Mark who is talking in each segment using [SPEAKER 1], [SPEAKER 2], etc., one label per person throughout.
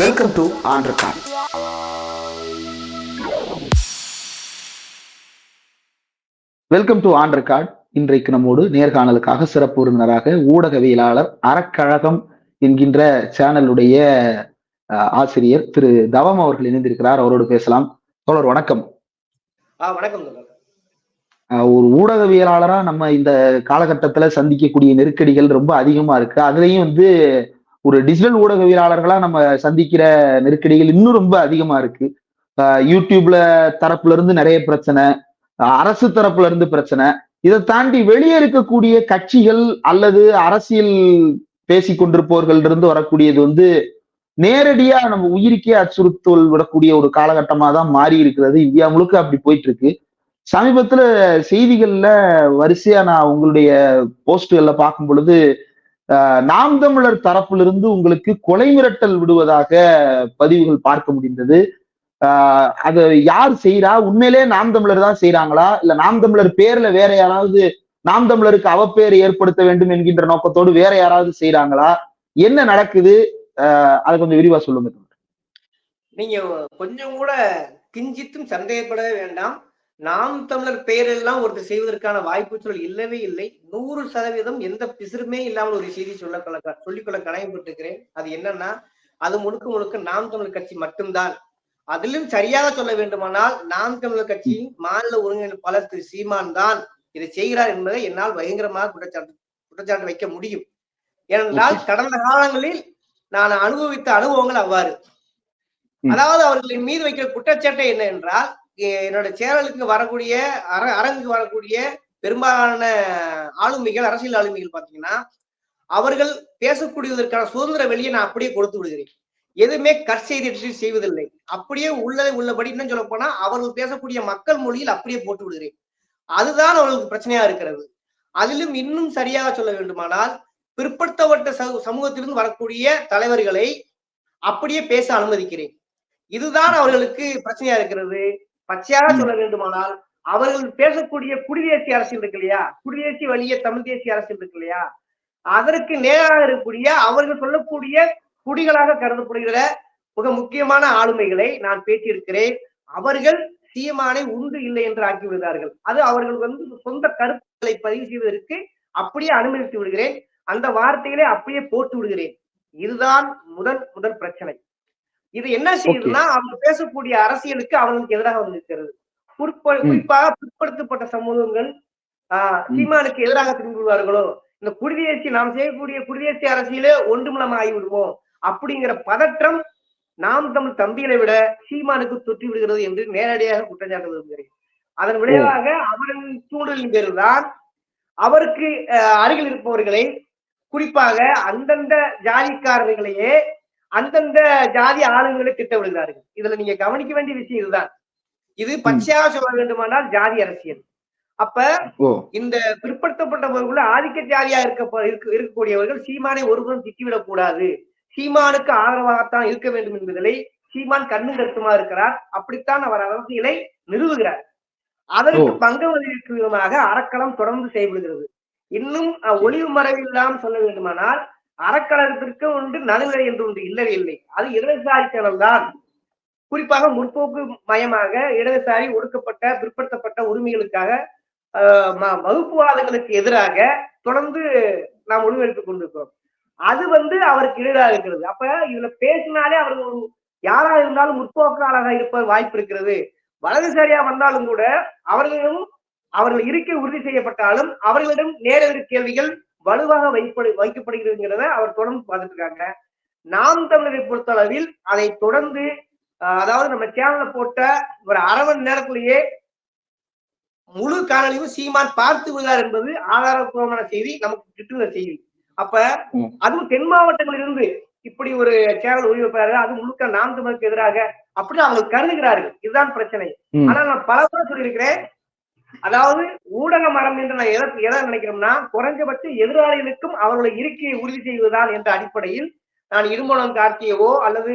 [SPEAKER 1] Welcome to record welcome to on record இன்றைக்கு நம்மோடு நேர்காணலுக்காக சிறப்பு விருந்தினராக ஊடகவியலாளர் அறக்கழகம் என்கின்ற சேனலுடைய ஆசிரியர் திரு தவம் அவர்கள் இணைந்திருக்கிறார். அவரோடு பேசலாம். தோழர் வணக்கம்.
[SPEAKER 2] வணக்கம்
[SPEAKER 1] ஒரு ஊடகவியலாளரா நம்ம இந்த காலகட்டத்துல சந்திக்கக்கூடிய நெருக்கடிகள் ரொம்ப அதிகமா இருக்கு. அதுலயும் வந்து ஒரு டிஜிட்டல் ஊடகவியலாளர்களா நம்ம சந்திக்கிற நெருக்கடிகள் இன்னும் ரொம்ப அதிகமா இருக்கு. யூடியூப்ல தரப்புல இருந்து நிறைய பிரச்சனை அரசு தரப்புல இருந்து பிரச்சனை. இதை தாண்டி வெளியே இருக்கக்கூடிய கட்சிகள் அல்லது அரசியல் பேசி கொண்டிருப்பவர்கள் இருந்து வரக்கூடியது வந்து நேரடியா நம்ம உயிருக்கே அச்சுறுத்தல் விடக்கூடிய ஒரு காலகட்டமா தான் மாறி இருக்கிறது. இந்தியா முழுக்க அப்படி போயிட்டு இருக்கு சமீபத்துல செய்திகள்ல வரிசையா நான் உங்களுடைய போஸ்டுகள்ல பார்க்கும் பொழுது நாம் தமிழர் தரப்பிலிருந்து உங்களுக்கு கொலை மிரட்டல் விடுவதாக பதிவுகள் பார்க்க முடிந்தது. ஆஹ், அது யார் செய்யறா உண்மையிலே நாம் தமிழர் தான் செய்யறாங்களா இல்ல நாம் தமிழர் பேர்ல வேற யாராவது நாம் தமிழருக்கு அவப்பேர் ஏற்படுத்த வேண்டும் என்கின்ற நோக்கத்தோடு வேற யாராவது செய்யறாங்களா என்ன நடக்குது? ஆஹ், அதை கொஞ்சம் விரிவா சொல்லுங்க
[SPEAKER 2] நீங்க கொஞ்சம் கூட கிஞ்சித்தும் சந்தேகப்படவே வேண்டாம். நாம் தமிழர் பெயரெல்லாம் ஒருத்தர் செய்வதற்கான வாய்ப்பு சூழல் இல்லவே இல்லை. நூறு சதவீதம் எந்த பிசிறுமே இல்லாமல் ஒரு செய்தி சொல்ல சொல்லிக்கொள்ள கடமைப்பட்டிருக்கிறேன் அது என்னன்னா அது முழுக்க முழுக்க நாம் தமிழர் கட்சி மட்டும்தான். அதிலும் சரியாக சொல்ல வேண்டுமானால் நாம் தமிழர் கட்சியின் மாநில ஒருங்கிணைப்பாளர் திரு. சீமான் தான் இதை செய்கிறார் என்பதை என்னால் பயங்கரமாக குற்றச்சாட்டு குற்றச்சாட்டு வைக்க முடியும். ஏனென்றால் கடந்த காலங்களில் நான் அனுபவித்த அனுபவங்கள் அவ்வாறு. அதாவது அவர்களின் மீது வைக்கிற குற்றச்சாட்டு என்ன என்றால் என்னோட சேனலுக்கு வரக்கூடிய அர அரங்குக்கு வரக்கூடிய பெரும்பாலான ஆளுமைகள் அரசியல் ஆளுமைகள் பாத்தீங்கன்னா அவர்கள் பேசக்கூடியதற்கான சுதந்திர வெளியை நான் அப்படியே கொடுத்து விடுகிறேன். எதுவுமே கற்செய்தி செய்வதில்லை. அப்படியே உள்ளதை உள்ளபடி இன்னும் சொல்ல போனா அவர்கள் பேசக்கூடிய மக்கள் மொழியில் அப்படியே போட்டு விடுகிறேன். அதுதான் அவர்களுக்கு பிரச்சனையா இருக்கிறது. அதிலும் இன்னும் சரியாக சொல்ல வேண்டுமானால் பிற்படுத்தப்பட்ட சமூ- சமூகத்திலிருந்து வரக்கூடிய தலைவர்களை அப்படியே பேச அனுமதிக்கிறேன். இதுதான் அவர்களுக்கு பிரச்சனையா இருக்கிறது. பச்சையாக. சொல்ல வேண்டுமானால் அவர்கள் பேசக்கூடிய குடிதேசிய அரசியல் இருக்கு இல்லையா குடிதேசிய வழிய தமிழ் தேசிய அரசியல் இருக்கு இல்லையா அதற்கு நேராக இருக்கக்கூடிய அவர்கள் சொல்லக்கூடிய குடிகளாக கருதப்படுகிற மிக முக்கியமான ஆளுமைகளை நான் பேசியிருக்கிறேன் அவர்கள் சீமானை உண்டு இல்லை என்று ஆக்கி விடுகிறார்கள் அது அவர்கள் வந்து சொந்த கருத்துக்களை பதிவு செய்வதற்கு அப்படியே அனுமதித்து விடுகிறேன். அந்த வார்த்தைகளை அப்படியே போட்டு விடுகிறேன். இதுதான் முதல் முதல் பிரச்சனை. இது என்ன செய்யுதுன்னா அவங்க பேசக்கூடிய அரசியலுக்கு அவங்களுக்கு எதிராக வந்திருக்கிறது குறிப்ப-. குறிப்பாக பிற்படுத்தப்பட்ட சமூகங்கள் ஆஹ் சீமானுக்கு எதிராக திரும்பி விடுவார்களோ இந்த குடிதேசி நாம் செய்யக்கூடிய குடிதேசி அரசியலே ஒன்றுமில்லாம ஆகிவிடுமோ அப்படிங்கிற பதற்றம் நாம் தமிழ் தம்பிகளை விட சீமானுக்கு தொற்றி விடுகிறது என்று நேரடியாக குற்றச்சாட்டு விரும்புகிறேன் அதன் விளைவாக அவரின் தூண்டலின் பேரில்தான் அவருக்கு அஹ், அருகில் இருப்பவர்களை குறிப்பாக அந்தந்த ஜாதிக்காரர்களையே அந்தந்த ஜாதி ஆளுங்களை திட்ட விடுகிறார்கள். இதுல நீங்க கவனிக்க வேண்டிய விஷயம் இதுதான். இது பச்சையாக சொல்ல வேண்டுமானால் ஜாதி அரசியல். அப்ப இந்த பிற்படுத்தப்பட்டவர்கள் ஆதிக்க ஜாதியா இருக்க இருக்க- இருக்கக்கூடியவர்கள் சீமானை ஒருபுறம் திட்டிவிடக் கூடாது. சீமானுக்கு ஆதரவாகத்தான் இருக்க வேண்டும் என்பதிலே சீமான் கண்ணு கருத்துமா இருக்கிறார். அப்படித்தான் அவர் அரசியலை நிறுவுகிறார். அதற்கு விளைவிக்கும் விதமாக அறக்களம் தொடர்ந்து செயல்படுகிறது. இன்னும் ஒளிவு மறைவில்லாம் சொல்ல வேண்டுமானால் அறக்கழகத்திற்கு ஒன்று நடுநிலை என்று ஒன்று இல்லவே இல்லை. அது இடதுசாரி தான் குறிப்பாக முற்போக்கு மயமாக இடதுசாரி ஒடுக்கப்பட்ட பிற்படுத்தப்பட்ட உரிமைகளுக்காக ஆஹ் ம- வகுப்புவாதங்களுக்கு எதிராக தொடர்ந்து நாம் முடிவெடுத்துக் கொண்டிருக்கிறோம். அது வந்து அவருக்கு எதிராக இருக்கிறது. அப்ப இதுல பேசினாலே அவர்கள் யாரா இருந்தாலும் முற்போக்காளராக இருப்ப வாய்ப்பு இருக்கிறது. வலதுசாரியா வந்தாலும் கூட அவர்களிடம் அவர்கள் இருக்கை உறுதி செய்யப்பட்டாலும் அவர்களிடம் நேரடி கேள்விகள் வலுவாக வைப்படு வைக்கப்படுகிறதுங்கிறத அவர் தொடர்ந்து பார்த்துட்டு இருக்காங்க நாம் தமிழரை பொறுத்தளவில் அதை தொடர்ந்து அதாவது நம்ம சேனல்ல போட்ட ஒரு அரை மணி நேரத்திலேயே முழு காணொலியும் சீமான் பார்த்து விடுகிறார் என்பது ஆதாரப்பூர்வமான செய்தி நமக்கு கிட்டுகிற செய்தி அப்ப. அதுவும் தென் மாவட்டங்களிலிருந்து இப்படி ஒரு சேனல் ஒளிபரப்பாரு அது முழுக்க நாம் தமிழுக்கு எதிராக அப்படி அவங்க கருதுகிறார்கள் இதுதான் பிரச்சனை. ஆனா நான் பல முறை சொல்லியிருக்கிறேன் அதாவது ஊடக மரம் என்று நான் எதை எதை நினைக்கிறோம்னா குறைஞ்சபட்ச எதிராளிகளுக்கும் அவர்களுடைய இருக்கையை உறுதி செய்வதுதான் என்ற அடிப்படையில் நான் இருமலம் கார்த்தியவோ அல்லது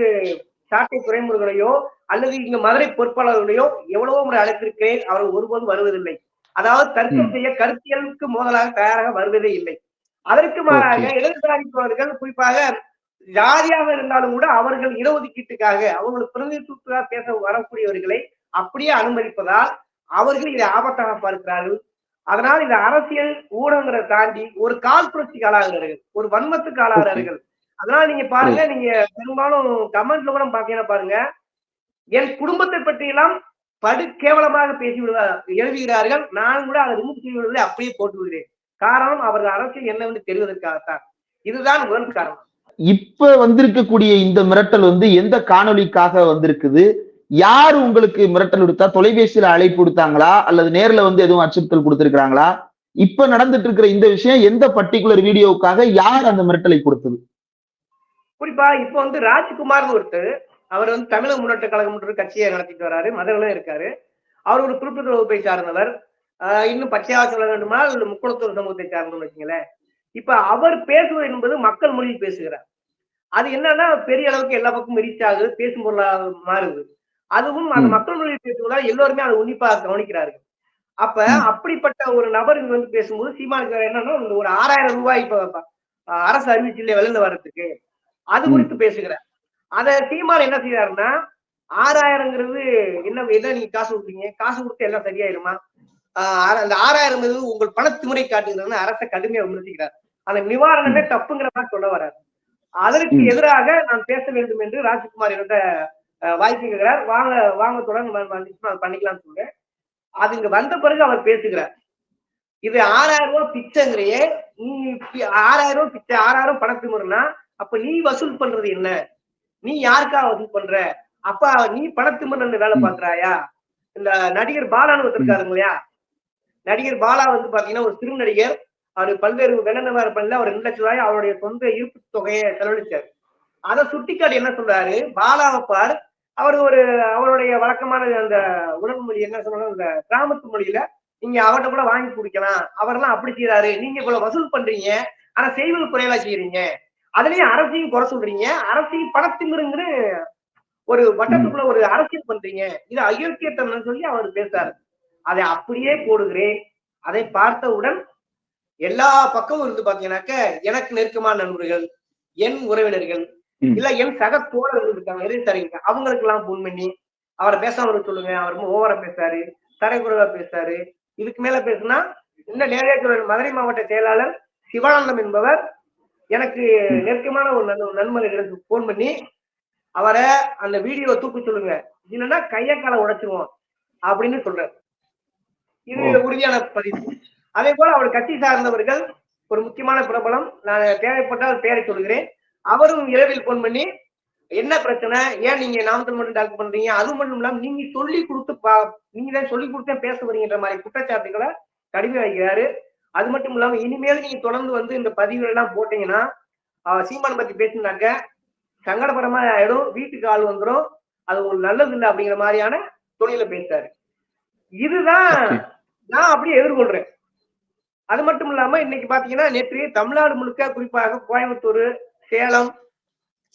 [SPEAKER 2] சாட்டை துறைமுருகனையோ அல்லது இங்க மதுரை பொறுப்பாளர்களையோ எவ்வளவோ முறை அழைத்திருக்கிறேன் அவர்கள் ஒருபோதும் வருவதில்லை அதாவது தர்க்கம். செய்ய கருத்தியலுக்கு மோதலாக தயாராக வருவதே இல்லை அதற்கு மாறாக
[SPEAKER 1] Okay.
[SPEAKER 2] இடதுசாரி தோழர்கள் குறிப்பாக ஜாதியாக இருந்தாலும் கூட அவர்கள் இடஒதுக்கீட்டுக்காக அவங்களுக்கு பிரதிநிதித்துவத்துக்காக பேச வரக்கூடியவர்களை அப்படியே அனுமதிப்பதால் அவர்கள் இதை ஆபத்தாக பார்க்கிறார்கள் அதனால் இந்த அரசியல் ஊடகங்களை தாண்டி ஒரு கால் புரட்சிக்கு ஆளாகிறார்கள் ஒரு வன்மத்துக்கு ஆளாகிறார்கள் அதனால நீங்க பாருங்க நீங்க பெரும்பாலும் கமெண்ட்ல கூட பாத்தீங்கன்னா பாருங்க என் குடும்பத்தை பற்றி எல்லாம் படு கேவலமாக பேசி விடுவார் எழுதுகிறார்கள். நான் கூட அதை ரிமூவ் செய்து விடுவதை அப்படியே போட்டு விடுகிறேன். காரணம் அவர்கள் அரசியல் என்னவென்று தெரிவதற்காகத்தான். இதுதான் முதல் காரணம்.
[SPEAKER 1] இப்ப வந்திருக்கக்கூடிய இந்த மிரட்டல் வந்து எந்த காணொளிக்காக வந்திருக்குது? யார் உங்களுக்கு மிரட்டல் விடுத்தா? தொலைபேசியில அழைப்பு கொடுத்தாங்களா அல்லது நேர்ல வந்து எதுவும் அச்சுறுத்தல் கொடுத்திருக்கிறாங்களா? இப்ப நடந்துட்டு இருக்கிற இந்த விஷயம் எந்த பர்டிகுலர் வீடியோவுக்காக யார் அந்த மிரட்டலை கொடுத்தது?
[SPEAKER 2] குறிப்பா இப்ப வந்து ராஜ்குமார்னு ஒருத்தர் அவர் வந்து தமிழக முன்னேற்ற கழகம் கட்சியை நடத்திட்டு வராரு மதுரையில இருக்காரு. அவர் ஒரு குறிப்பிட்ட வகுப்பை சார்ந்தவர். ஆஹ் இன்னும் பச்சையாக சொல்ல வேண்டுமா? முக்குளத்தூர் சமூகத்தை சார்ந்தோம்னு வச்சுங்களேன் இப்ப அவர் பேசுவது என்பது மக்கள் மொழியில் பேசுகிறார். அது என்னன்னா பெரிய அளவுக்கு எல்லா பக்கமும் ரீச் ஆகுது பேசும் பொருளாக மாறுது. அதுவும் அந்த. மக்கள் மொழியில் பேசுவதால் எல்லோருமே அதை உன்னிப்பாக கவனிக்கிறார்கள் அப்ப. அப்படிப்பட்ட ஒரு நபர் இங்க வந்து பேசும்போது சீமானுக்கு என்னன்னா ஒரு ஆறாயிரம் ரூபாய் இப்ப அரசு அறிவிச்சில்ல வெளியில வர்றதுக்கு அது. குறித்து பேசுகிறார் அத சீமான் என்ன செய்யறாருன்னா ஆறாயிரங்கிறது என்ன என்ன நீங்க காசு கொடுக்குறீங்க காசு கொடுத்து எல்லாம் சரியாயிருமா அந்த ஆறாயிரம் இது உங்கள் பணத்திமுறை காட்டுகிறதுன்னு அரசை கடுமையா விமர்சிக்கிறார் அந்த நிவாரணமே தப்புங்கிற மாதிரி சொல்ல வர்றாரு அதற்கு. எதிராக நான் பேச வேண்டும் என்று ராஜ்குமார் என்னோட வாய்ப்பு கேட்கிறார் வாங்க வாங்க தொடர்ந்து பண்ணிக்கலாம்னு சொல்றேன். அது இங்க வந்த பிறகு அவர் பேசுகிறார். இது ஆறாயிரம் ரூபாய் பிச்சைங்கிறியே நீ ஆறாயிரம் ரூபாய் பிச்சை ஆறாயிரம் பணத்திமுறைனா அப்ப நீ வசூல் பண்றது என்ன? நீ யாருக்காக வசூல் பண்ற? அப்பா நீ பணத்திமுறை வேலை
[SPEAKER 1] ம்.
[SPEAKER 2] பாக்குறாயா இந்த நடிகர் பாலான்னு ஒருத்தர் இருக்காருங்க இல்லையா? நடிகர் பாலா வந்து பாத்தீங்கன்னா ஒரு சிறு நடிகர் அவரு பல்வேறு வெள்ளநவார பண்ணல. அவர் ரெண்டு லட்சம் ரூபாய் அவருடைய சொந்த இருப்பு தொகையை செலவழிச்சார். அதை சுட்டிக்காட்டி என்ன சொல்றாரு? பாலாவப்பார் அவர் ஒரு அவருடைய வழக்கமான அந்த உணவு மொழி என்ன சொல்லணும் அந்த கிராமத்து மொழியில நீங்க அவர்கிட்ட கூட வாங்கி குடிக்கலாம். அவர்லாம் அப்படி செய்யறாரு நீங்க இவ்வளவு வசூல் பண்றீங்க. ஆனா செய்வது குறைவா செய்யறீங்க அதுலயும் அரசையும் குறை சொல்றீங்க. அரசையும் பணத்திமிருங்கிற ஒரு வட்டத்துக்குள்ள ஒரு அரசியல் பண்றீங்க. இது அயோக்கியத்தனம் சொல்லி அவர் பேசுறாரு. அதை அப்படியே போடுகிறேன். அதை பார்த்தவுடன் எல்லா பக்கமும் இருந்து பாத்தீங்கன்னாக்க எனக்கு நெருக்கமான நண்பர்கள் என் உறவினர்கள் இல்ல என் சக தோழர்கள் இருக்காங்க எதிர்த்தாரிங்க அவங்களுக்கு எல்லாம் போன் பண்ணி அவரை பேசாம இருக்க சொல்லுங்க அவர் ரொம்ப ஓவரா பேசுறாரு தரைக்குறைவா பேசுறாரு இதுக்கு மேல பேசுனா இன்னும் சொல்ற மதுரை மாவட்ட செயலாளர் சிவானந்தம் என்பவர் எனக்கு நெருக்கமான ஒரு நண்ப- நண்பர்களுக்கு போன் பண்ணி அவரை அந்த வீடியோவை தூக்க சொல்லுங்க. இல்லைன்னா கைய காலை உடைச்சிருவோம் அப்படின்னு சொல்றாரு. இது. உறுதியான பதிவு அதே போல அவர் கட்சி சார்ந்தவர்கள் ஒரு முக்கியமான பிரபலம். நான் தேவைப்பட்டால் பெயரை சொல்கிறேன் அவரும் இரவில் போன் பண்ணி என்ன பிரச்சனை? ஏன் நீங்க நாமக்கல் மட்டும் டாக்டர் பண்றீங்க? அது மட்டும் இல்லாம நீங்க சொல்லி கொடுத்து பா- நீங்க தான் சொல்லி கொடுத்தே பேச வரீங்கன்ற மாதிரி குற்றச்சாட்டுகளை கடுமை வைக்கிறாரு அது மட்டும் இல்லாம இனிமேல் நீங்க தொடர்ந்து வந்து இந்த பதிவுகள் எல்லாம் போட்டீங்கன்னா சீமான் பத்தி பேசினாக்க சங்கடபரமா ஆயிடும். வீட்டுக்கு ஆள் வந்துரும். அது உங்களுக்கு நல்லது இல்லை அப்படிங்கிற மாதிரியான துணியில பேசுறாரு. இதுதான். நான் அப்படியே எதிர்கொள்றேன். அது மட்டும் இல்லாம இன்னைக்கு பாத்தீங்கன்னா நேற்று தமிழ்நாடு முழுக்க குறிப்பாக கோயம்புத்தூர் சேலம்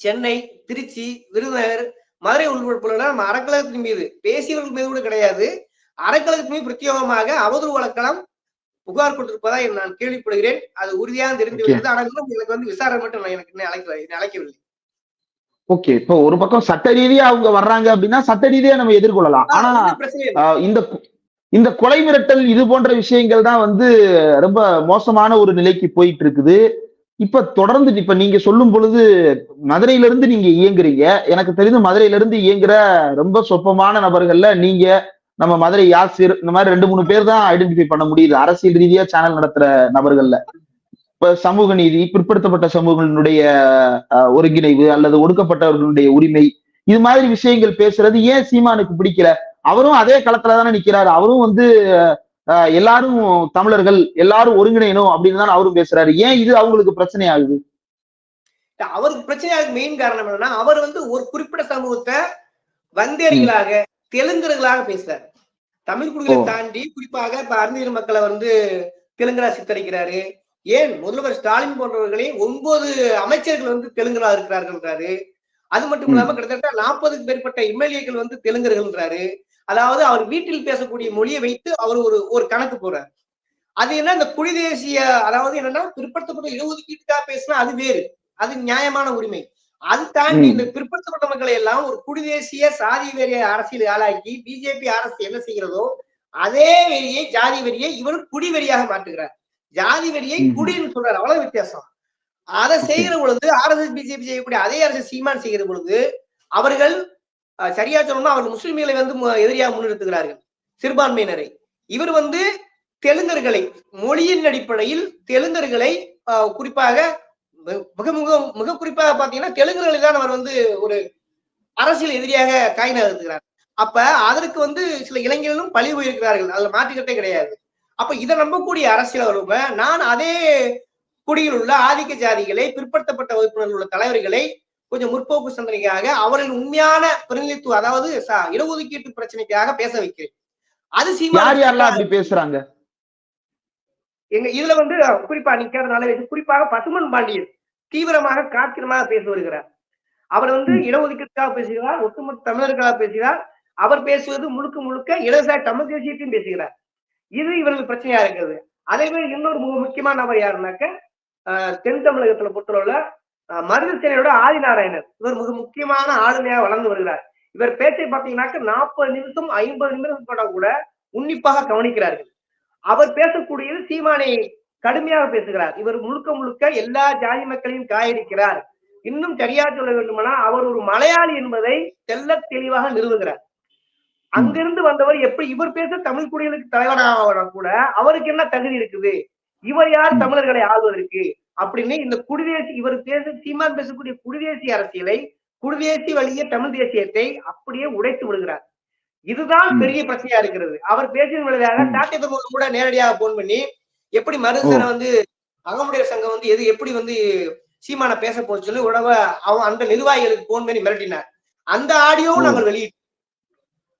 [SPEAKER 2] சென்னை திருச்சி விருதுநகர் மதுரை உள்பட நம்ம அறக்கழகத்தின் மீது பேசியவர்கள் மீது கூட கிடையாது. அறக்கழகத்தின் மீது பிரத்யேகமாக அவதூறு வழக்கலாம் புகார் கொடுத்திருப்பதா நான் கேள்விப்படுகிறேன். அது உறுதியாக தெரிந்து. விட்டது. ஆனால் எனக்கு வந்து விசாரணை மட்டும் எனக்கு அழைக்கல அழைக்கவில்லை.
[SPEAKER 1] ஓகே இப்போ ஒரு பக்கம் சட்ட ரீதியா அவங்க வர்றாங்க அப்படின்னா சட்ட ரீதியா நம்ம எதிர்கொள்ளலாம். ஆனா இந்த இந்த கொலை மிரட்டல் இது போன்ற விஷயங்கள் தான் வந்து ரொம்ப மோசமான ஒரு நிலைக்கு போயிட்டு இருக்குது. இப்ப தொடர்ந்து இப்ப நீங்க சொல்லும் பொழுது மதுரையில இருந்து நீங்க இயங்குறீங்க. எனக்கு தெரிந்து மதுரையில இருந்து இயங்குற ரொம்ப சொற்பமான நபர்கள்ல நீங்க நம்ம மதுரை யாசிர் இந்த மாதிரி ரெண்டு மூணு பேர் தான் ஐடென்டிஃபை பண்ண முடியுது. அரசியல் ரீதியா சேனல் நடத்துற நபர்கள்ல. இப்ப சமூக நீதி பிற்படுத்தப்பட்ட சமூகங்களுடைய ஆஹ், ஒருங்கிணைவு அல்லது ஒடுக்கப்பட்டவர்களுடைய உரிமை இது மாதிரி விஷயங்கள் பேசுறது ஏன் சீமானுக்கு பிடிக்கல? அவரும் அதே களத்துலதானே நிக்கிறாரு. அவரும் வந்து எல்லாரும் தமிழர்கள் எல்லாரும் ஒருங்கிணையணும் அப்படின்னு தான் அவரும் பேசுறாரு. ஏன் இது அவங்களுக்கு பிரச்சனை ஆகுது
[SPEAKER 2] அவருக்கு பிரச்சனையாக மெயின் காரணம் என்னன்னா அவர் வந்து ஒரு குறிப்பிட்ட சமூகத்தை வந்தேரிகளாக தெலுங்கர்களாக பேசுறாரு. தமிழ் குடிகளை. தாண்டி குறிப்பாக இப்ப அறிஞர் மக்களை வந்து தெலுங்கரா சித்தரிக்கிறாரு. ஏன்? முதல்வர் ஸ்டாலின் போன்றவர்களே ஒன்பது அமைச்சர்கள் வந்து தெலுங்கரா இருக்கிறார்கள்ன்றாரு. அது மட்டும். இல்லாம கிட்டத்தட்ட நாற்பதுக்கு மேற்பட்ட எம்எல்ஏக்கள் வந்து தெலுங்கர்கள்ன்றாரு. அதாவது அவர் வீட்டில் பேசக்கூடிய மொழியை வைத்து அவர் ஒரு ஒரு கணக்கு போறார் அது என்ன இந்த குடி தேசிய அதாவது என்னன்னா பிற்படுத்தப்பட்ட இடஒதுக்கீட்டுக்காக பேசினா அது வேறு அது நியாயமான உரிமை அது தாண்டி. இந்த பிற்படுத்தப்பட்ட மக்களை எல்லாம் ஒரு குடிதேசிய சாதி வெறிய அரசியல் ஆளாக்கி பிஜேபி அரசு என்ன செய்கிறதோ அதே வெறியை ஜாதி வெறியை இவர் குடி வெறியாக மாற்றுகிறார் ஜாதி வெறியை. குடின்னு சொல்றாரு அவ்வளவு வித்தியாசம் அதை. செய்கிற பொழுது ஆர்எஸ்எஸ் பிஜேபி செய்யக்கூடிய அதே அரசு சீமான் செய்கிற பொழுது அவர்கள் சரியா சொல்லணும்னா அவர் முஸ்லிம்களை வந்து எதிரியாக முன்னிறுத்துகிறார்கள். சிறுபான்மையினரை. இவர் வந்து தெலுங்கர்களை மொழியின் அடிப்படையில் தெலுங்கர்களை குறிப்பாக மிக- மிக மிக குறிப்பாக பாத்தீங்கன்னா தெலுங்கர்களை தான் அவர் வந்து ஒரு அரசியல் எதிரியாக காய் நகர்த்துகிறார். அப்ப அதற்கு வந்து சில இளைஞர்களும் பழி போயிருக்கிறார்கள். அதுல மாற்றுக்கட்டே கிடையாது. அப்ப இதை நம்பக்கூடிய அரசியல் நான் அதே குடியில் உள்ள ஆதிக்க ஜாதிகளை பிற்படுத்தப்பட்ட வகுப்பினர் உள்ள தலைவர்களை கொஞ்சம் முற்போக்கு சிந்தனைக்காக அவர்களின் உண்மையான பிரதிநிதித்துவம் அதாவது இடஒதுக்கீட்டு பிரச்சனைக்காக பேச வைக்கிறேன். அது
[SPEAKER 1] யாரெல்லாம் அப்படி பேசுறாங்க?
[SPEAKER 2] எங்க இதுல வந்து குறிப்பா நிக்கிறதுனால இது குறிப்பாக பசுமன் பாண்டியன் தீவிரமாக காத்திரமாக பேசி வருகிறார். அவர் வந்து. இடஒதுக்கீட்டுக்காக பேசுகிறார் ஒட்டுமொத்த தமிழர்களாக பேசுகிறார். அவர் பேசுவது முழுக்க முழுக்க இடதுசாரி தமிழ் தேசியத்தையும் பேசுகிறார். இது இவர்களுக்கு பிரச்சனையா இருக்குது அதே மாதிரி இன்னொரு மிக முக்கியமான நபர் யாருன்னாக்க ஆஹ், தென் தமிழகத்துல பொறுத்தளவுல மருதசேனையோட ஆதிநாராயணர். இவர் மிக முக்கியமான ஆளுமையாக வளர்ந்து வருகிறார். இவர் பேச்சை பார்த்தீங்கன்னாக்க நாற்பது நிமிஷம் ஐம்பது நிமிஷம் கூட கூட உன்னிப்பாக கவனிக்கிறார்கள். அவர் பேசக்கூடியது சீமானை கடுமையாக பேசுகிறார். இவர் முழுக்க முழுக்க எல்லா ஜாதி மக்களையும் காயடிக்கிறார். இன்னும் சரியா சொல்ல வேண்டுமானால் அவர் ஒரு மலையாளி என்பதை தெல்ல தெளிவாக நிறுவுகிறார். அங்கிருந்து வந்தவர் எப்படி இவர் பேச தமிழ் குடிகளுக்கு தலைவராக கூட அவருக்கு என்ன தகுதி இருக்குது? இவர் யார் தமிழர்களை ஆள்வதற்கு? அப்படின்னு இந்த குடிதேசி இவர் பேச சீமான் பேசக்கூடிய குடிதேசி அரசியலை குடிதேசி வழிய தமிழ் தேசியத்தை அப்படியே உடைத்து விடுகிறார். இதுதான். பெரிய பிரச்சனையா இருக்கிறது. அவர் பேசின விளைவாக
[SPEAKER 1] ம்.
[SPEAKER 2] சாட்டை பெருமாள் கூட நேரடியாக போன் பண்ணி எப்படி மருதசனை வந்து அகமுடையர் சங்கம் வந்து எது எப்படி வந்து சீமான பேச போச்சு சொல்லி உடவ அவன் அந்த நிர்வாகிகளுக்கு போன் பண்ணி மிரட்டினார். அந்த ஆடியோவும். நாங்கள் வெளியிட்டோம்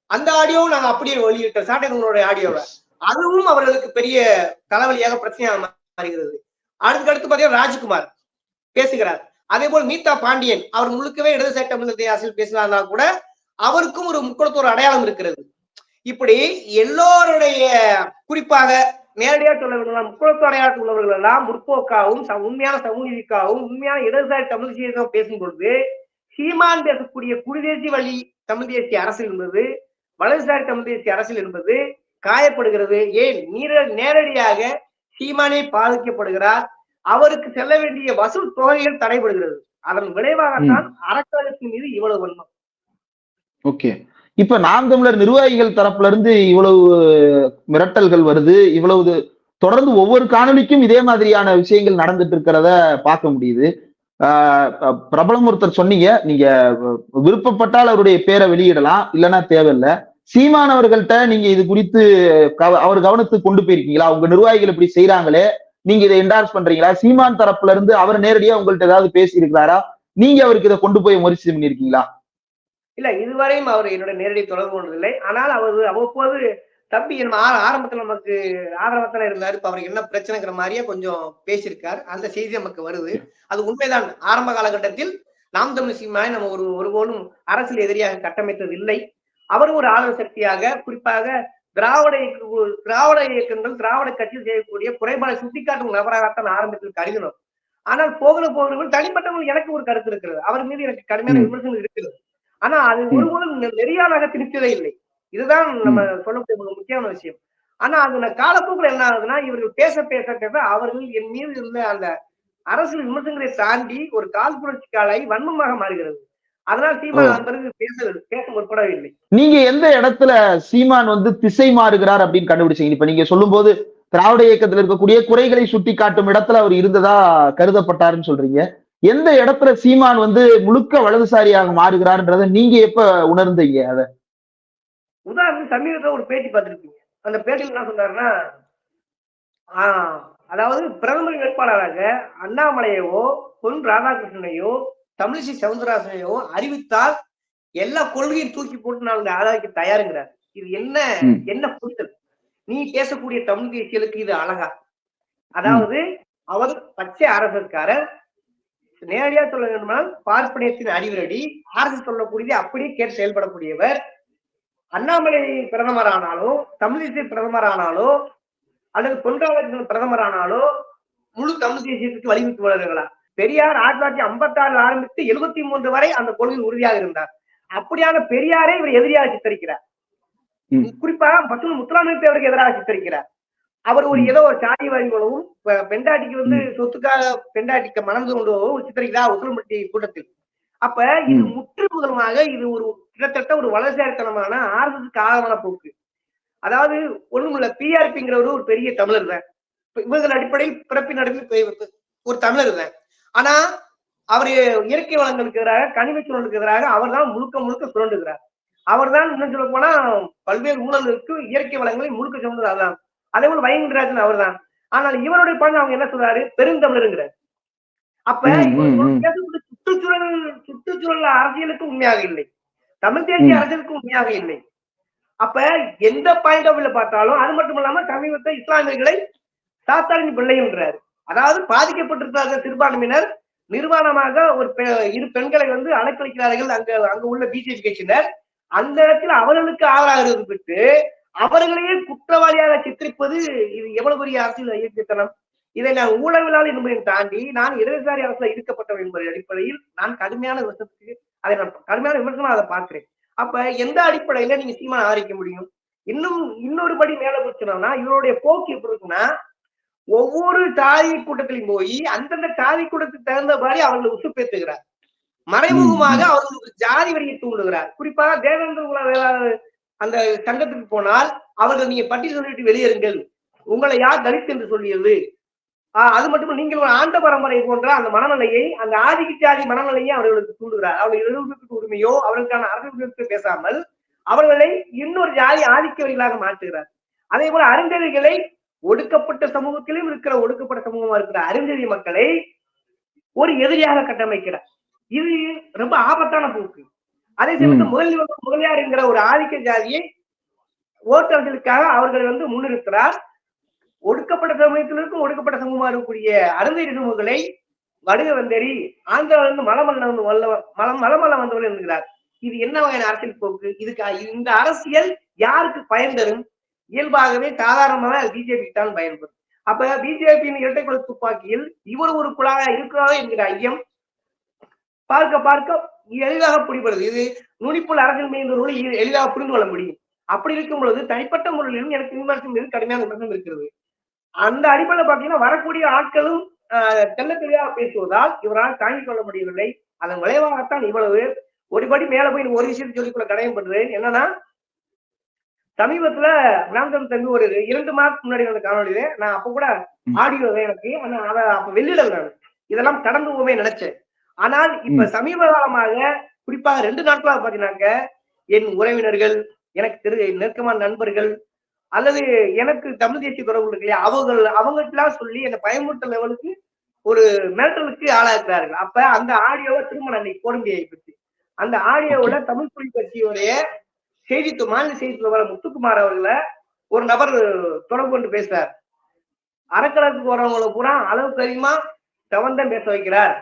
[SPEAKER 2] அந்த ஆடியோவும் நாங்க அப்படியே வெளியிட்டோம். சாட்டை ஆடியோவை அதுவும் அவர்களுக்கு பெரிய தலைவலியாக பிரச்சனையாக மாறுகிறது அதுக்கு அடுத்து பாத்தீங்கன்னா ராஜ்குமார் பேசுகிறார். அதே போல் மீதா பாண்டியன் அவர் முழுக்கவே இடதுசாரி தமிழ் அரசியல் பேசினார்னா கூட அவருக்கும் ஒரு முக்கியத்துவ அடையாளம் இருக்கிறது. இப்படி எல்லோருடைய குறிப்பாக நேரடியாக சொல்ல வேண்டும் அடையாளத்தில் உள்ளவர்கள் எல்லாம் முற்போக்காகவும் ச- உண்மையான சமூகிக்காகவும் உண்மையான இடதுசாரி தமிழ் தேசியம் பேசும் பொழுது சீமான் பேசக்கூடிய குடிதேசி வழி தமிழ் தேசிய அரசியல் என்பது வலதுசாரி தமிழ் தேசிய அரசியல் என்பது காயப்படுகிறது. ஏன்? நீர நேரடியாக சீமானே பாதிக்கப்படுகிறார். அவருக்கு செல்ல வேண்டிய வசூல் தொகைகள் தடைபடுகிறது. அதன் விளைவாகத்தான் அறக்கழகத்தின் மீது இவ்வளவு வன்மம்.
[SPEAKER 1] ஓகே. இப்ப நாம் தமிழர் நிர்வாகிகள் தரப்புல இருந்து இவ்வளவு மிரட்டல்கள் வருது இவ்வளவு தொடர்ந்து ஒவ்வொரு காணொளிக்கும் இதே மாதிரியான விஷயங்கள் நடந்துட்டு இருக்கிறத பார்க்க முடியுது. பிரபலம் ஒருத்தர் சொன்னீங்க நீங்க விருப்பப்பட்டால் அவருடைய பேரை வெளியிடலாம் இல்லைன்னா தேவையில்லை. சீமான் அவர்கள்ட்ட நீங்க இது குறித்து கவ- அவர் கவனத்துக்கு கொண்டு போயிருக்கீங்களா? உங்க நிர்வாகிகள் இப்படி செய்யறாங்களே நீங்க இதை என்டார்ஸ் பண்றீங்களா? சீமான் தரப்புல இருந்து அவர் நேரடியா உங்கள்ட்ட ஏதாவது பேசி இருக்கிறாரா நீங்க அவருக்கு இதை கொண்டு போய் முயற்சி பண்ணிருக்கீங்களா
[SPEAKER 2] இல்ல இதுவரையும் அவர் என்னோட நேரடி தொடர்பு கொண்டதில்லை. ஆனால் அவர் அவ்வப்போது தம்பி நம்ம ஆ- ஆரம்பத்துல நமக்கு ஆதரவத்துல இருந்தாரு. இப்ப அவருக்கு என்ன பிரச்சனைங்கிற மாதிரியே கொஞ்சம் பேசியிருக்கார். அந்த செய்தி நமக்கு வருது. அது உண்மைதான். ஆரம்ப காலகட்டத்தில் நாம் தமிழ் சீமானை நம்ம ஒரு ஒருபோலும் அரசியல் எதிரியாக கட்டமைத்தது இல்லை அவர் ஒரு ஆளும் சக்தியாக குறிப்பாக திராவிட இயக்க- திராவிட இயக்கங்கள் திராவிட கட்சியில் செய்யக்கூடிய குறைபாடு சுட்டிக்காட்டும் நபராகத்தான் ஆரம்பத்தில் கருதினோம் ஆனால் போகிற போகிறவர்கள் தனிப்பட்டவர்கள் எனக்கு ஒரு கருத்து இருக்கிறது. அவர் மீது எனக்கு கடுமையான. விமர்சனம் இருக்கிறது. ஆனா அது. ஒருபோதும் நெறியாளாக திணித்ததே இல்லை. இதுதான் நம்ம சொல்லக்கூடிய மிக முக்கியமான விஷயம். ஆனா அது காலப்போக்கில் என்ன ஆகுதுன்னா இவர்கள் பேச பேச பேச அவர்கள் என் மீது இருந்த அந்த அரசியல் விமர்சனங்களை தாண்டி ஒரு கால் புரட்சி காலை வன்மமாக மாறுகிறது. அதனால் சீமான். அதன் பிறகு பேச பேச முற்படவில்லை.
[SPEAKER 1] நீங்க எந்த இடத்துல சீமான் வந்து திசை மாறுகிறார் அப்படின்னு கண்டுபிடிச்சீங்க? இப்ப நீங்க சொல்லும்போது திராவிட இயக்கத்துல இருக்கக்கூடிய குறைகளை சுட்டி காட்டும் இடத்துல அவர் இருந்ததா கருதப்பட்டாருன்னு சொல்றீங்க. எந்த இடத்துல சீமான் வந்து முழுக்க வலதுசாரியாக மாறுகிறார்ன்றத நீங்க எப்ப உணர்ந்தீங்க அத?
[SPEAKER 2] உதாரணத்துக்கு சமீபத்துல ஒரு பேட்டி பார்த்திருப்பீங்க. அந்த பேட்டியில் என்ன சொன்னாருன்னா ஆஹ் அதாவது பிரதமர் வேட்பாளராக அண்ணாமலையவோ பொன் ராதாகிருஷ்ணனையோ தமிழிசை சவுந்தரராஜனையோ அறிவித்தால் எல்லா கொள்கையும் தூக்கி போட்டு நான் ஆதரிக்க தயாருங்கிறார். இது என்ன. என்ன புரிதல்? நீ பேசக்கூடிய தமிழ் தேசியலுக்கு இது அழகா? அதாவது அவர் பச்சை அரசர்காரர் நேரடியா சொல்ல வேண்டுமானால் பார்ப்பனியத்தின் அறிவுரடி அரசு சொல்லக்கூடியதை அப்படியே கேட்டு செயல்படக்கூடியவர். அண்ணாமலை பிரதமர் ஆனாலோ தமிழிசை பிரதமர் ஆனாலோ அல்லது பொன்ராதாகிருஷ்ணன் பிரதமர் ஆனாலோ முழு தமிழ் தேசியத்துக்கு வலியுறுத்துவார்களா பெரியார் ஆயிரத்தி தொள்ளாயிரத்தி ஐம்பத்தி ஆறுல ஆரம்பித்து எழுபத்தி மூன்று வரை அந்த கொள்கையில் உறுதியாக இருந்தார். அப்படியான பெரியாரை இவர் எதிரியாக சித்தரிக்கிறார். குறிப்பா பசுமன் முத்துராமலிங்க தேவருக்கு எதிராக சித்தரிக்கிறார். அவர் ஒரு ஏதோ ஒரு சாதி வாங்கி பெண்டாட்டிக்கு வந்து சொத்துக்காக பெண்டாட்டிக்கு மணந்து கொண்டு சித்தரிக்கிறார் உசிலம்பட்டி கூட்டத்தில். அப்ப இது. முற்று முதலமாக இது ஒரு கிட்டத்தட்ட ஒரு வலதுசாரித்தனமான ஆர்எஸ்எஸ்க்கு ஆதரவான போக்கு. அதாவது ஒண்ணுமில்ல பிஆர்பிங்கிறவரு ஒரு பெரிய தமிழர் தான். இவர்கள் அடிப்படையில் பிறப்பின் அடிப்படையில் ஒரு தமிழர் தான். ஆனா அவர் இயற்கை வளங்களுக்கு எதிராக கனிம சூழலுக்கு எதிராக அவர் தான் முழுக்க முழுக்க சுரண்டுகிறார். அவர் தான் இன்னும் சொல்ல போனா பல்வேறு ஊழலுக்கு இயற்கை வளங்களை முழுக்க சுரண்டுகிறார் அதான். அதே போல வைகுண்டராஜன் அவர் தான். ஆனால் இவருடைய பணம் அவங்க என்ன சொல்றாரு? பெருந்தமிழருங்கிறார். அப்ப சுற்றுச்சூழல் சுற்றுச்சூழல் அரசியலுக்கு உண்மையாக இல்லை. தமிழ் தேசிய. அரசியலுக்கு உண்மையாக இல்லை. அப்ப எந்த பாயிண்ட் ஆஃப் வியூல பார்த்தாலும் அது மட்டும் இல்லாம சமீபத்தை இஸ்லாமியர்களை சாத்தாரின் பிள்ளைன்றாரு. அதாவது பாதிக்கப்பட்டிருக்கிறார்கள் சிறுபான்மையினர் நிர்வாணமாக ஒரு இரு பெண்களை வந்து அலைக்கழிக்கிறார்கள். அங்க அங்க உள்ள பிஜேபி கட்சியினர். அந்த இடத்துல அவர்களுக்கு ஆதரவாக விட்டு அவர்களையே குற்றவாளியாக சித்தரிப்பது இது எவ்வளவு பெரிய அரசியல் இயக்கத்தனம்? இதை நான் ஊடகங்களால் என்பதையும் தாண்டி நான் இடதுசாரி அரசுல இருக்கப்பட்டவன் என்பதை அடிப்படையில் நான் கடுமையான விமர்சனத்துக்கு அதை நான் கடுமையான விமர்சனம் அதை பார்க்கிறேன். அப்ப எந்த அடிப்படையில நீங்க சீமான ஆதரிக்க முடியும்? இன்னும் இன்னொரு படி மேல போச்சுன்னா இவருடைய போக்கு எப்படி இருக்குன்னா ஒவ்வொரு சாதி கூட்டத்திலும் போய் அந்தந்த சாதி கூட்டத்துக்கு தகுந்த மாதிரி அவர்களை உசுப்பேத்துகிறார் மறைமுகமாக அவர்களுக்கு ஜாதி வரியை தூண்டுகிறார். குறிப்பாக தேவேந்திர குல வேளாளர் அந்த சங்கத்துக்கு போனால் அவர்கள் நீங்க பட்டி சொல்லிட்டு வெளியேறுங்கள். உங்களை யார் தலித் என்று சொல்லியது? ஆஹ் அது மட்டும் நீங்கள் ஒரு ஆண்ட பரம்பரை போன்ற அந்த மனநிலையை அந்த ஆதிக்க ஜாதி மனநிலையை அவர்களுக்கு தூண்டுகிறார். அவர்கள் எழுபதுக்கு உரிமையோ அவர்களுக்கான அரசியல் பேசாமல் அவர்களை இன்னொரு ஜாதி ஆதிக்கவர்களாக மாற்றுகிறார். அதே போல அருந்ததிகளை ஒடுக்கப்பட்ட சமூகத்திலும் இருக்கிற ஒடுக்கப்பட்ட சமூகமா இருக்கிற அருந்ததி மக்களை ஒரு எதிரியாக கட்டமைக்கிறார். இது ரொம்ப ஆபத்தான போக்கு. அதே சமயத்தில் முதலில் முதலியார் என்கிற ஒரு ஆதிக்க ஜாதியை ஓட்டர்களுக்காக அவர்கள் வந்து முன்னிறுக்கிறார் ஒடுக்கப்பட்ட சமூகத்திலிருக்கும் ஒடுக்கப்பட்ட சமூகமா இருக்கக்கூடிய அருந்ததி சமூகங்களை வடுக வந்தேறி ஆந்திராவிலிருந்து மலமல்ல வந்து வல்ல மலம் மலமல்ல வந்தவர்கள் என்கிறார். இது என்ன வகையான அரசியல் போக்கு? இதுக்கு இந்த அரசியல் யாருக்கு பயன் தரும்? இயல்பாகவே சாதாரணமாக பிஜேபிக்கு தான் பயன்படும் அப்ப பிஜேபியின் இரட்டை குழு துப்பாக்கியில் இவர் ஒரு குழாயா இருக்கிறாரோ என்கிற ஐயம் பார்க்க பார்க்க எளிதாக பிடிபடுது இது நுனிப்புள் அரசியல் மீது எளிதாக புரிந்து கொள்ள முடியும். அப்படி இருக்கும் பொழுது தனிப்பட்ட முறையிலும் எனக்கு விமர்சனம் மீது கடுமையான விமர்சனம் இருக்கிறது. அந்த அடிப்படையில் பாத்தீங்கன்னா வரக்கூடிய ஆட்களும் தெல்ல தெளிவாக பேசுவதால் இவரால் தாங்கிக் கொள்ள முடியவில்லை. அதன் விளைவாகத்தான் இவ்வளவு. ஒருபடி மேல போய் ஒரு விஷயத்தை சொல்லிக்கொள்ள கடையம் பண்றேன் என்னன்னா சமீபத்துல ராம்தம் தம்பி ஒரு இரண்டு மாதத்துக்கு முன்னாடி வந்த காணொலியில நான் அப்ப கூட ஆடியோ எனக்கு ஆனா அதை அப்ப வெளியிடல நான். இதெல்லாம் கடந்து போவே நினைச்சேன். ஆனால் இப்ப சமீப காலமாக குறிப்பாக ரெண்டு நாட்களாக பாத்தீங்கன்னாக்க என் உறவினர்கள் எனக்கு திரு நெருக்கமான நண்பர்கள் அல்லது எனக்கு தமிழ் தேசிய தொடர்பு இருக்கு இல்லையா அவங்க அவங்ககிட்டலாம் சொல்லி அந்த பயமுறுத்தல் லெவலுக்கு ஒரு மிரட்டலுக்கு ஆளாக்குறார்கள். அப்ப அந்த ஆடியோவை திரும்ப நான் இன்னைக்கு போட முடியாது அந்த ஆடியோவுல தமிழ் புலி கட்சியுடைய செய்தி மாநில செய்தி வர முத்துக்குமார் அவர்களை ஒரு நபர் தொடர்பு கொண்டு பேசுறார். அறக்கலத்துக்கு வரவங்களை பூரா அளவுக்கு அதிகமா தவந்தான் பேச வைக்கிறார்.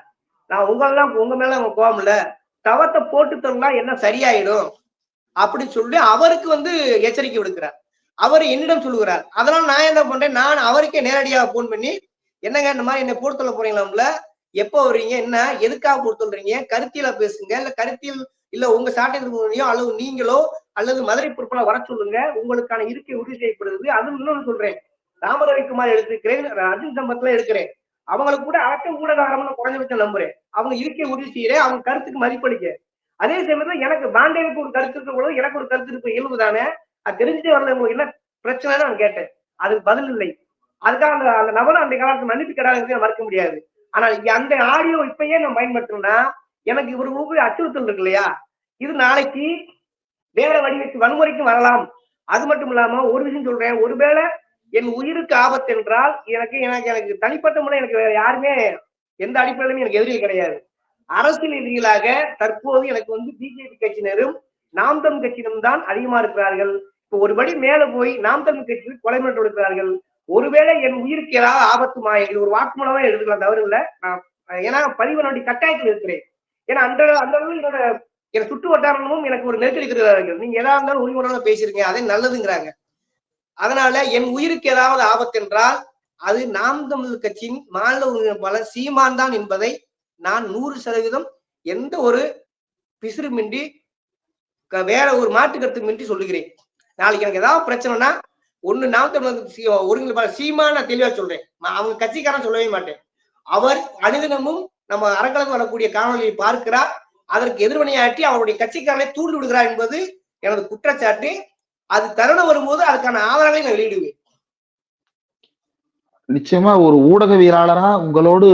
[SPEAKER 2] நான் உங்களெல்லாம் உங்க மேல அவங்க கோவம் இல்ல. தவத்தை போட்டு தரலாம் என்ன சரியாயிடும்? அப்படின்னு சொல்லி அவருக்கு வந்து எச்சரிக்கை விடுக்கிறார். அவர் என்னிடம் சொல்லுகிறார். அதனால நான் என்ன பண்றேன்? நான் அவருக்கே நேரடியாக போன் பண்ணி என்னங்க இந்த மாதிரி என்ன போட்டு சொல்ல போறீங்களாம்ல? எப்போ வர்றீங்க? என்ன? எதுக்காக போட்டு சொல்றீங்க கருத்தியில பேசுங்க. இல்ல கருத்தியல் இல்ல உங்க சாட்டையோ அல்லது நீங்களோ அல்லது மதுரை பொறுப்பாளர் வர சொல்லுங்க. உங்களுக்கான இருக்கை உறுதி செய்யப்படுது அது இன்னொன்னு சொல்றேன். ராமரவிக்குமார் எடுத்திருக்கிறேன் அர்ஜுன் சம்பத்ல எடுக்கிறேன். அவங்களுக்கு கூட அடக்கம் ஊடகாரம்னு குறைஞ்சபட்சம் நம்புறேன். அவங்க இருக்கை உறுதி செய்யறேன் அவங்க கருத்துக்கு மதிப்பளிக்க. அதே சமயத்துல எனக்கு பாண்டேவுக்கு ஒரு கருத்து இருக்க கூட எனக்கு ஒரு கருத்து இருக்க இயல்பு தானே அது தெரிஞ்சு வரல உங்களுக்கு என்ன பிரச்சனைன்னு நான் கேட்டேன். அதுக்கு பதில் இல்லை. அதுக்காக அந்த அந்த நபரும் அந்த காலத்துல மன்னிப்பு கிடையாது மறுக்க முடியாது. ஆனால் அந்த ஆடியோ இப்பயே நான் பயன்படுத்தணும்னா எனக்கு இவர்களுக்கு அச்சுறுத்தல் இருக்கு இல்லையா? இது நாளைக்கு வேற வடிவத்து வன்முறைக்கும் வரலாம். அது மட்டும் இல்லாம ஒரு விஷயம் சொல்றேன். ஒருவேளை என் உயிருக்கு ஆபத்து என்றால் எனக்கு எனக்கு எனக்கு தனிப்பட்ட முறை எனக்கு வேற யாருமே எந்த அடிப்படையிலுமே எனக்கு எதிரி கிடையாது. அரசியல் எதிரிகளாக தற்போது எனக்கு வந்து பிஜேபி கட்சியினரும் நாம் தமிழ் கட்சியினரும் தான் அதிகமா இருக்கிறார்கள். இப்போ ஒருபடி மேல போய் நாம் தமிழ் கட்சியில் கொலை மிரட்டு இருக்கிறார்கள் ஒருவேளை என் உயிருக்கு ஏதாவது ஆபத்துமா? இது ஒரு வாக்குமூலமா எடுத்துக்கலாம் தவறு இல்லை. நான் ஏன்னா பதிவு கட்டாயத்தில் இருக்கிறேன். ஏன்னா அந்த அந்த அளவு என்னோட என் சுற்று வட்டாரமும் எனக்கு ஒரு நெருக்கடி இருக்கிறார்கள் நீங்க எதா இருந்தாலும் உரிமையோட பேசியிருக்கீங்க அதே நல்லதுங்கிறாங்க. அதனால என் உயிருக்கு ஏதாவது ஆபத்து என்றால் அது நாம் தமிழ் கட்சியின் மாநில ஒருங்கிணைப்பாளர் சீமான் தான் என்பதை நான் நூறு சதவீதம் எந்த ஒரு பிசிறுமின்றி க- வேற ஒரு மாற்று கருத்துமின்றி சொல்லுகிறேன். நாளைக்கு எனக்கு ஏதாவது பிரச்சனைனா ஒண்ணு நாம் தமிழர் ஒருங்கிணைப்பாளர் சீமான் நான் தெளிவா சொல்றேன். அவங்க கட்சிக்காரன் சொல்லவே மாட்டேன். அவர் அனுதினமும் நம்ம அரங்கலுக்கு வரக்கூடிய காணொலியை பார்க்கிறார். அதற்கு எதிர்வினையாற்றி அவருடைய கட்சிக்காரனை தூண்டி விடுகிறார் என்பது எனது குற்றச்சாட்டு. அது தருணம் வரும்போது அதுக்கான ஆதாரங்களை நான் வெளியிடுவேன்.
[SPEAKER 1] நிச்சயமா ஒரு ஊடகவியலாளரா உங்களோடு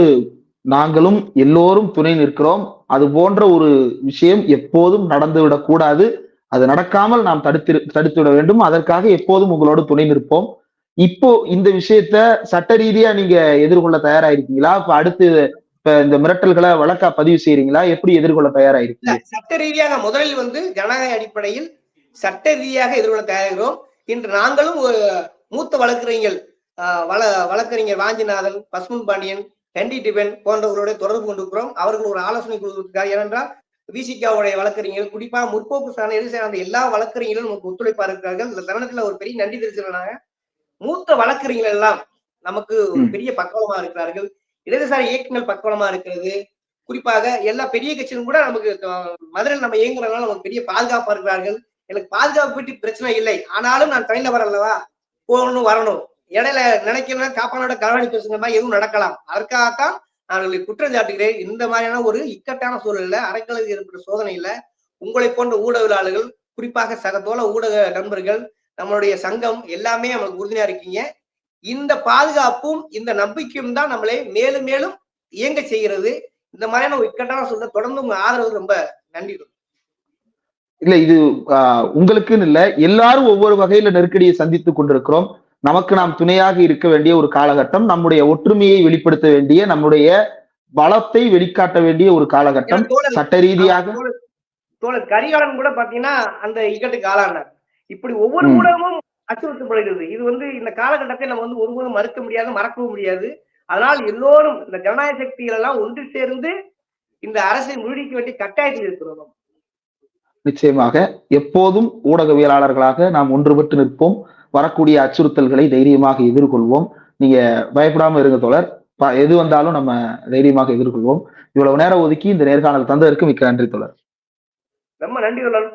[SPEAKER 1] நாங்களும் எல்லோரும் துணை நிற்கிறோம். அது போன்ற ஒரு விஷயம் எப்போதும் நடந்துவிடக் கூடாது அது நடக்காமல் நாம் தடுத்து தடுத்துவிட வேண்டும். அதற்காக எப்போதும் உங்களோடு துணை நிற்போம். இப்போ இந்த விஷயத்த சட்ட ரீதியா நீங்க எதிர்கொள்ள தயாராயிருக்கீங்களா? இப்ப அடுத்து இப்ப இந்த மிரட்டல்களை வழக்கா பதிவு செய்யறீங்களா எப்படி எதிர்கொள்ள தயாரா
[SPEAKER 2] இல்ல
[SPEAKER 1] இருக்கீங்க
[SPEAKER 2] சட்ட ரீதியாக முதலில் வந்து ஜனநாயக அடிப்படையில் சட்ட ரீதியாக எதிர்கொள்ள தயாரிக்கிறோம் இன்று நாங்களும் ஒரு மூத்த வழக்கறிஞர் ஆஹ் வழ வழக்கறிஞர் வாஞ்சிநாதன் பசுமன் பாண்டியன் ஹென்ரி டிபன் போன்றவர்களோட தொடர்பு கொண்டிருக்கிறோம். அவர்கள் ஒரு ஆலோசனை கொடுத்திருக்கார் ஏனென்றால் விசிகாவுடைய வழக்கறிஞர்கள் குறிப்பாக முற்போக்கு சார்ந்த எதிர் சார்ந்த எல்லா வழக்கறிஞர்களும் நமக்கு ஒத்துழைப்பா இருக்கிறார்கள். இந்த தருணத்துல ஒரு பெரிய நன்றி தெரிவிச்சிருந்தாங்க மூத்த வழக்கறிஞர்கள் எல்லாம் நமக்கு ஒரு. பெரிய பக்கவலமா இருக்கிறார்கள். இடதுசாரி இயக்கங்கள் பக்கவலமா இருக்கிறது. குறிப்பாக எல்லா பெரிய கட்சியும் கூட நமக்கு மதுரையில் நம்ம இயங்குறதுனால நமக்கு பெரிய பாதுகாப்பா இருக்கிறார்கள். எனக்கு பாதுகாப்பு பற்றி பிரச்சனை இல்லை. ஆனாலும் நான் தனிநபர் அல்லவா? போகணும் வரணும். இடையில நினைக்கிறேன் காப்பானோட கவனி பேசுகிற மாதிரி எதுவும் நடக்கலாம். அதற்காகத்தான் அவர்களை குற்றம் சாட்டுகிறேன். இந்த மாதிரியான ஒரு இக்கட்டான சூழல்ல அறக்கலைக்கு ஏற்பட்ட சோதனையில உங்களை போன்ற ஊடகவியலாளர்கள் குறிப்பாக சகத்தோல ஊடக நண்பர்கள் நம்மளுடைய சங்கம் எல்லாமே நமக்கு உறுதுணையா இருக்கீங்க. இந்த பாதுகாப்பும் இந்த நம்பிக்கையும் தான் நம்மளை மேலும் மேலும் இயங்க செய்கிறது. இந்த மாதிரியான இக்கட்டான சூழலை தொடர்ந்து உங்க ஆதரவு ரொம்ப நன்றி
[SPEAKER 1] இல்ல இது உங்களுக்குன்னு இல்ல எல்லாரும் ஒவ்வொரு வகையில நெருக்கடியை சந்தித்துக் கொண்டிருக்கிறோம். நமக்கு நாம் துணையாக இருக்க வேண்டிய ஒரு காலகட்டம் நம்முடைய ஒற்றுமையை வெளிப்படுத்த வேண்டிய நம்முடைய பலத்தை வெளிக்காட்ட வேண்டிய ஒரு காலகட்டம். சட்ட ரீதியாக.
[SPEAKER 2] தோழர் கரிகாலன் கூட பாத்தீங்கன்னா அந்த இக்கட்டுக்கு ஆளானார் இப்படி ஒவ்வொரு. ஊடகமும் அச்சுறுத்தப்படுகிறது இது வந்து இந்த காலகட்டத்தை நம்ம வந்து ஒருபோதும் மறுக்க முடியாது மறக்கவும் முடியாது. அதனால் எல்லோரும் இந்த ஜனநாயக சக்திகள் எல்லாம் ஒன்று சேர்ந்து இந்த அரசை முழுடிக்க வேண்டிய கட்டாயத்தில் இருக்கிறோம்.
[SPEAKER 1] நிச்சயமாக எப்போதும் ஊடகவியலாளர்களாக நாம் ஒன்றுபட்டு நிற்போம். வரக்கூடிய அச்சுறுத்தல்களை தைரியமாக எதிர்கொள்வோம். நீங்க பயப்படாம இருங்க தோழர். ப- எது வந்தாலும் நம்ம தைரியமாக எதிர்கொள்வோம். இவ்வளவு நேரம் ஒதுக்கி இந்த நேர்காணல் தந்ததற்கு மிக்க நன்றி தோழர்.
[SPEAKER 2] ரொம்ப நன்றி தோழர்.